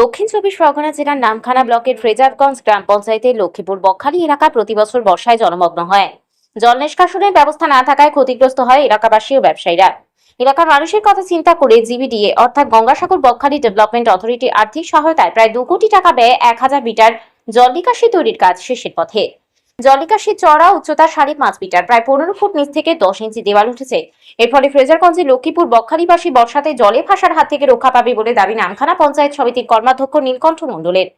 দক্ষিণ চব্বিশ পরগনা জেলার নামখানা ব্লকের ফ্রেজারগঞ্জ গ্রাম পঞ্চায়েতের লক্ষ্মীপুর বকখালি এলাকা প্রতিবছর বর্ষায় জলমগ্ন হয়। জল নিষ্কাশনের ব্যবস্থা না থাকায় ক্ষতিগ্রস্ত হয় এলাকাবাসী ও ব্যবসায়ীরা। এলাকার মানুষের কথা চিন্তা করে জিবিডিএ অর্থাৎ গঙ্গাসাগর বকখালি ডেভেলপমেন্ট অথরিটি আর্থিক সহায়তায় প্রায় দু কোটি টাকা ব্যয়ে এক হাজার মিটার জল নিকাশি তৈরির কাজ শেষের পথে। জল নিকাশির চড়া উচ্চতা সাড়ে পাঁচ মিটার। প্রায় পনেরো ফুট নিচ থেকে দশ ইঞ্চি দেওয়াল উঠেছে। এর ফলে ফ্রেজারগঞ্জে লক্ষ্মীপুর, বকখালিবাসী বর্ষাতে জলে ভাসার হাত থেকে রক্ষা পাবে বলে দাবি নামখানা পঞ্চায়েত সমিতির কর্মাধ্যক্ষ নীলকণ্ঠ মণ্ডলের।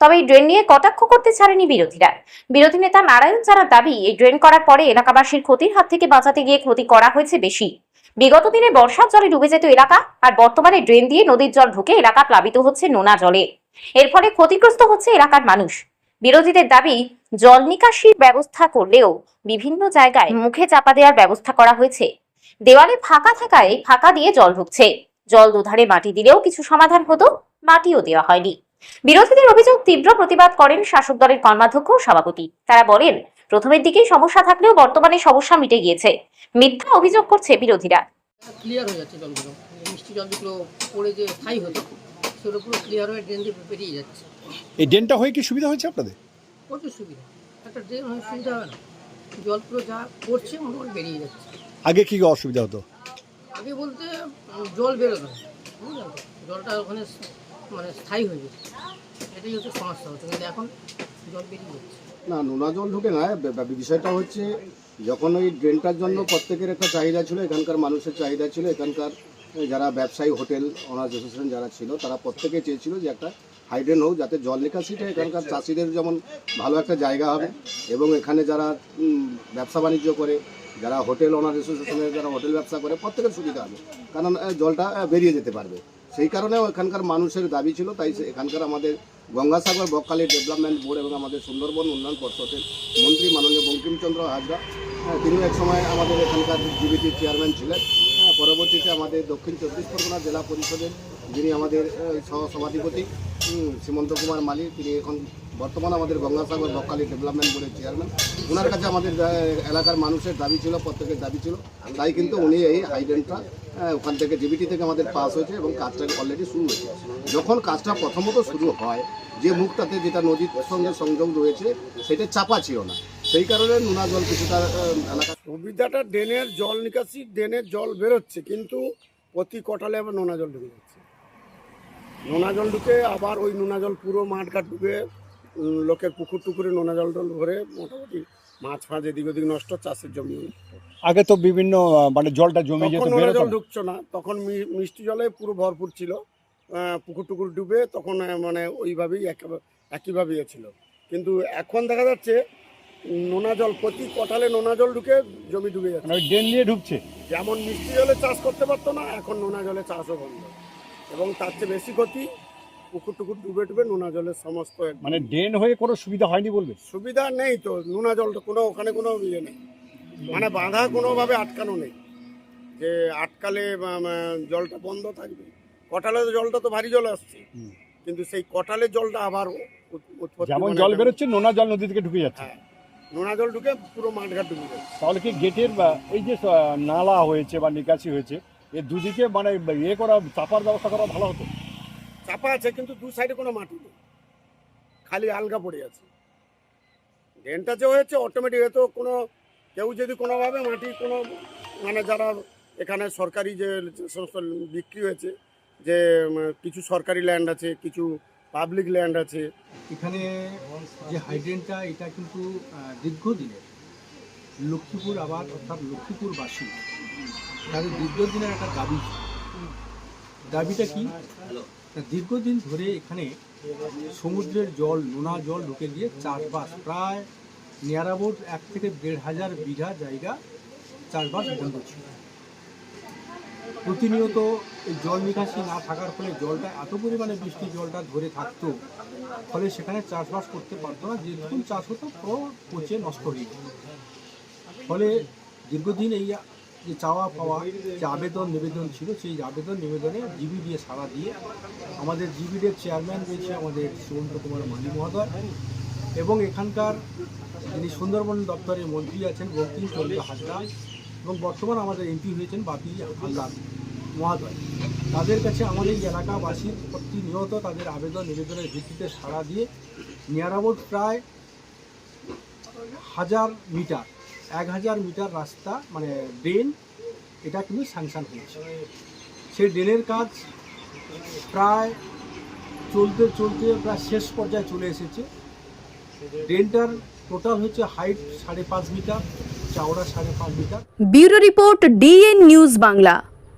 তবে এই ড্রেন নিয়ে কটাক্ষ করতে ছাড়েনি বিরোধীরা। বিরোধী নেতা নারায়ণ চারার দাবি, এই ড্রেন করার পরে এলাকাবাসীর ক্ষতির হাত থেকে বাঁচাতে গিয়ে ক্ষতি করা হয়েছে বেশি। বিগত দিনে বর্ষার জলে ডুবে যেত এলাকা, আর বর্তমানে ড্রেন দিয়ে নদীর জল ঢুকে এলাকা প্লাবিত হচ্ছে নোনা জলে। এর ফলে ক্ষতিগ্রস্ত হচ্ছে এলাকার মানুষ। বিরোধীদের দাবি, জল নিকাশির ব্যবস্থা করলেও বিভিন্ন জায়গায় মুখে চাপা দেওয়ার ব্যবস্থা করা হয়েছে। দেওয়ালে ফাঁকা থাকায় ফাঁকা দিয়ে জল ঢুকছে। জল দুধারে মাটি দিলেও কিছু সমাধান হতো, মাটিও দেওয়া হয়নি। বিরোধীদের অভিযোগ তীব্র প্রতিবাদ করেন শাসক দলের কর্মাধ্যক্ষ সভাপতি। তারা বলেন, প্রথমের দিকেই সমস্যা থাকলেও বর্তমানে সমস্যা মিটে গিয়েছে। মিথ্যা অভিযোগ করছে বিরোধীরা। ক্লিয়ার হয়ে যাচ্ছে জলগুলো। মিষ্টি পড়ে যে স্থায়ী সেগুলো পুরো ক্লিয়ার হয়ে ড্রেন দিয়ে বেরিয়ে যাচ্ছে। এই ড্রেনটা হয়ে কি সুবিধা হয়েছে আপনাদের? প্রচুর সুবিধা। একটা ড্রেন হয়ে সুবিধা হয় না। জল পুরো যা পড়ছে মোটামুটি বেরিয়ে যাচ্ছে। আগে কি অসুবিধা হতো? আগে বলতে জল বেরোতো না। জলটা ওখানে মানে স্থায়ী হয়ে যেত এটাই হচ্ছে সমস্যা হতো কিন্তু এখন জল বেরিয়ে যাচ্ছে। না নোনা জল ঢুকে না। বিষয়টা হচ্ছে যখন ওই ড্রেনটার জন্য প্রত্যেকের একটা চাহিদা ছিল এখানকার মানুষের চাহিদা ছিল এখানকার যারা ব্যবসায়ী, হোটেল অনার্স অ্যাসোসিয়েশন যারা ছিল, তারা প্রত্যেকে চেয়েছিল যে একটা হাইড্রেন হোক, যাতে জল নিকাশিটা এখানকার চাষিদের যেমন ভালো একটা জায়গা হবে এবং এখানে যারা ব্যবসা বাণিজ্য করে, যারা হোটেল অনার্স অ্যাসোসিয়েশনের যারা হোটেল ব্যবসা করে, প্রত্যেকের সুবিধা হবে। কারণ জলটা বেরিয়ে যেতে পারবে। সেই কারণেও এখানকার মানুষের দাবি ছিল, তাই এখানকার আমাদের গঙ্গাসাগর, বকখালি ডেভেলপমেন্ট বোর্ড এবং আমাদের সুন্দরবন উন্নয়ন পর্ষদের মন্ত্রী মাননীয় বঙ্কিমচন্দ্র হাজরা তিনিও এক সময় আমাদের এখানকার জিবিটির চেয়ারম্যান ছিলেন। পরবর্তীতে আমাদের দক্ষিণ চব্বিশ পরগনা জেলা পরিষদের যিনি আমাদের সহ সভাধিপতি সীমন্ত কুমার মালি তিনি এখন বর্তমানে আমাদের গঙ্গাসাগর বকখালি ডেভেলপমেন্ট বোর্ডের চেয়ারম্যান। ওনার কাছে আমাদের এলাকার মানুষের দাবি ছিল প্রত্যেকের দাবি ছিল। তাই কিন্তু উনি এই হাইড্রেনটা আহ, ওখান থেকে জিবিটি থেকে আমাদের পাস হয়েছে এবং কাজটা অলরেডি শুরু হয়েছে। যখন কাজটা প্রথমত শুরু হয় যে মুখটাতে যেটা নদীর সঙ্গে সংযোগ রয়েছে সেটা চাপা ছিল না। সেই কারণে নোনা জল কিছুটা এলাকা সুবিধাটা ড্রেনের জল নিকাশি ড্রেনের জল বেরোচ্ছে কিন্তু প্রতি কটালে আবার নোনা জল ঢুকে যাচ্ছে। নোনা জল ঢুকে আবার ওই নোনা জল পুরো মাঠঘাট ঢুকে উম, লোকের পুকুর টুকুরে নোনা জল টল ভরে মোটামুটি মাছ ফাঁস এদিক ওদিক নষ্ট চাষের জমি আগে তো বিভিন্ন মানে জলটা জমে যেত নোনা জল। ঢুকছো না তখন মি- মিষ্টি জলে পুরো ভরপুর ছিল পুকুর টুকুর ডুবে তখন মানে ওইভাবেই একইভাবে ইয়ে ছিল। কিন্তু এখন দেখা যাচ্ছে নোনা জল প্রতি কটালে নোনা জল ঢুকে জমি ডুবে যাচ্ছে। মানে ওই ড্রেন দিয়ে ঢুকছে? যেমন মিষ্টি জলে চাষ করতে পারতো না এখন নোনা জলে চাষও বন্ধ। এবং তার চেয়ে বেশি ক্ষতি পুকুর টুকুর ডুবে ডুবে নোনা জলের সমস্ত মানে ড্রেন হয়ে কোনো সুবিধা হয়নি বলবে? সুবিধা নেই তো নোনা জলটা কোনো ওখানে কোনো ইয়ে নেই। মানে বাঁধা কোনোভাবে আটকানো নেই। যে আটকালে জলটা বন্ধ থাকবে। কটালে তো জলটা তো ভারী জল আসছে। কিন্তু সেই কটালের জলটা আবার উৎপত্তি যেমন মানে জল বেরোচ্ছে নোনা জল নদী থেকে ঢুকে যাচ্ছে। হ্যাঁ। নোনা জল ঢুকে পুরো মাঠঘাট ডুবে যাচ্ছে তাহলে কি গেটের এই যে নালা হয়েছে বা নিকাশি হয়েছে এর দুদিকে মানে ইয়ে করা চাপার ব্যবস্থা করা ভালো হতো? চাপা আছে কিন্তু দু সাইডে কোনো মাটি নেই। খালি আলগা পড়ে আছে। ড্রেনটা যে হয়েছে অটোমেটিক হয়তো কোনো কেউ যদি কোনোভাবে মাটি কোনো মানে যারা এখানে সরকারি যে সমস্ত বিক্রি হয়েছে যে কিছু সরকারি ল্যান্ড আছে কিছু পাবলিক ল্যান্ড আছে। এখানে যে হাইড্রেনটা এটা কিন্তু দীর্ঘদিনের। লক্ষ্মীপুর আবার অর্থাৎ লক্ষ্মীপুরবাসী তাদের দীর্ঘদিনের একটা দাবি। দাবিটা কি? দীর্ঘদিন ধরে এখানে সমুদ্রের জল নোনা জল ঢুকে গিয়ে চাষবাস। প্রায় নিয়ার অ্যাবাউট এক থেকে দেড় হাজার বিঘা জায়গা চাষবাস বন্ধ ছিল। প্রতিনিয়ত এই জল নিকাশি না থাকার ফলে জলটা এত পরিমাণে বৃষ্টি জলটা ধরে থাকতো, ফলে সেখানে চাষবাস করতে পারতো না যেরকম চাষ হতো পুরো পচে নষ্ট হয়ে ফলে দীর্ঘদিন এই যে চাওয়া পাওয়া, যে আবেদন নিবেদন ছিল, সেই আবেদন নিবেদনে জিবি দিয়ে সাড়া দিয়ে আমাদের জিবিডের চেয়ারম্যান রয়েছে আমাদের সুমন্ত কুমার মালি মহোদয় এবং এখানকার যিনি সুন্দরবন দপ্তরের মন্ত্রী আছেন বঙ্কিম চন্দ্র হাজরা এবং বর্তমান আমাদের এমপি হয়েছেন বাপি হালদার। মহাদয় তাদের কাছে আমাদের এলাকাবাসীর প্রতিনিয়ত তাদের আবেদন নিবেদনের ভিত্তিতে সাড়া দিয়ে নিয়ার প্রায় হাজার মিটার, এক হাজার মিটার রাস্তা মানে ড্রেন, এটা কিন্তু স্যাংশন হয়েছে। সেই ড্রেনের কাজ প্রায় চলতে চলতে প্রায় শেষ পর্যায়ে চলে এসেছে। ড্রেনটার টোটাল হচ্ছে হাইট সাড়ে পাঁচ মিটার, চওড়া সাড়ে পাঁচ metre. Bureau report DN news Bangla.